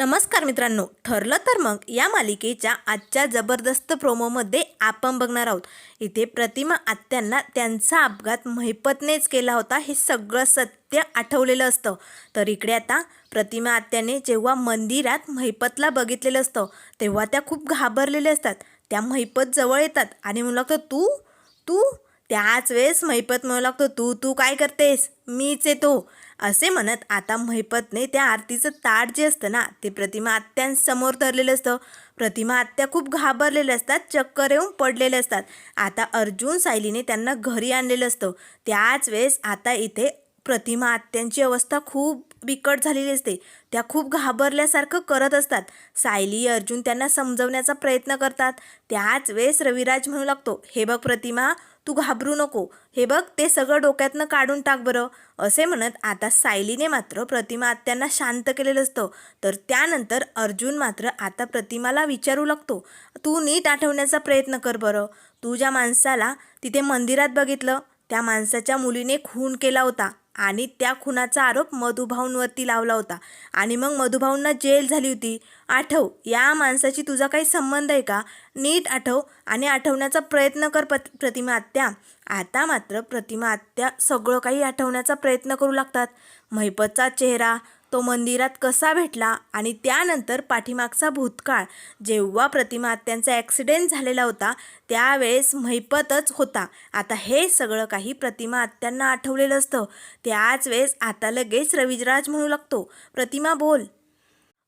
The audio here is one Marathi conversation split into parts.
नमस्कार मित्रांनो ठरलं तर मग या मालिकेच्या आजच्या जबरदस्त प्रोमोमध्ये आपण बघणार आहोत. इथे प्रतिमा आत्यांना त्यांचा अपघात महिपतनेच केला होता हे सगळं सत्य आठवलेलं असतं. तर इकडे आता प्रतिमा आत्याने जेव्हा मंदिरात महिपतला बघितलेलं असतं तेव्हा त्या खूप घाबरलेल्या असतात. त्या महिपत जवळ येतात आणि म्हणू लागतं तू? तू? त्याच वेळेस महिपत म्हणू लागतो तू तू काय करतेस? मीच येतो असे म्हणत आता महिपतने त्या आरतीचं ताट जे असतं ना ते प्रतिमा आत्यांसमोर धरलेलं असतं. प्रतिमा आत्या खूप घाबरलेले असतात चक्कर येऊन पडलेले असतात. आता अर्जुन सायलीने त्यांना घरी आणलेलं असतं. त्याच वेळेस आता इथे प्रतिमा आत्यांची अवस्था खूप बिकट झालेली असते. त्या खूप घाबरल्यासारखं करत असतात. सायली अर्जुन त्यांना समजवण्याचा प्रयत्न करतात. त्याच वेळेस रविराज म्हणू लागतो हे बघ प्रतिमा तू घाबरू नको. हे बघ ते सगळं डोक्यातनं काढून टाक बरं. असे म्हणत आता सायलीने मात्र प्रतिमा आत्यांना शांत केलेलं असतं. तर त्यानंतर अर्जुन मात्र आता प्रतिमाला विचारू लागतो तू नीट आठवण्याचा प्रयत्न कर बरं. तू ज्या माणसाला तिथे मंदिरात बघितलं त्या माणसाच्या मुलीने खून केला होता. आणि त्या खुनाचा आरोप मधुभाऊंवरती लावला होता. आणि मग मधुभाऊंना जेल झाली होती. आठव या माणसाची तुझा काही संबंध आहे का? नीट आठव आणि आठवण्याचा प्रयत्न कर पत प्रतिमा आत्या. आता मात्र प्रतिमा आत्या सगळं काही आठवण्याचा प्रयत्न करू लागतात. महिपतचा चेहरा तो मंदिरात कसा भेटला आणि त्यानंतर पाठीमागचा भूतकाळ जेव्हा प्रतिमा त्यांचा ॲक्सिडेंट झालेला होता त्यावेळेस म्हैपतच होता. आता हे सगळं काही प्रतिमा आत्यांना आठवलेलं असतं. त्याच वेळेस आता लगेच रविजराज म्हणू लागतो. प्रतिमा बोल.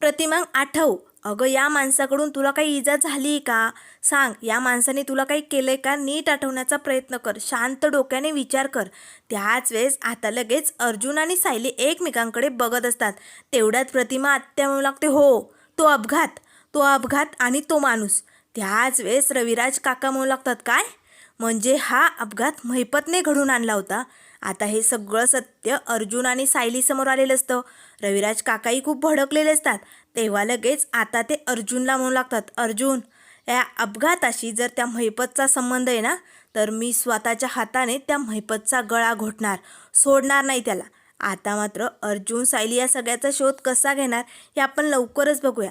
प्रतिमा आठव. अगं या माणसाकडून तुला काही इजा झाली का? सांग या माणसाने तुला काही केलंय का? नीट आठवण्याचा प्रयत्न कर शांत डोक्याने विचार कर. त्याच वेळेस आता लगेच अर्जुन आणि सायली एकमेकांकडे बघत असतात. तेवढ्यात प्रतिमा आत्या म्हणू लागते हो तो अपघात तो अपघात आणि तो माणूस. त्याच वेळेस रविराज काका म्हणू लागतात काय? म्हणजे हा अपघात महिपतने घडून आणला होता. आता हे सगळं सत्य अर्जुन आणि सायलीसमोर आलेलं असतं. रविराज काकाही खूप भडकलेले असतात. तेव्हा लगेच आता ते अर्जुनला म्हणू लागतात अर्जुन या अपघाताशी जर त्या महिपतचा संबंध आहे ना तर मी स्वतःच्या हाताने त्या महिपतचा गळा घोटणार सोडणार नाही त्याला. आता मात्र अर्जुन सायली या सगळ्याचा शोध कसा घेणार हे आपण लवकरच बघूया.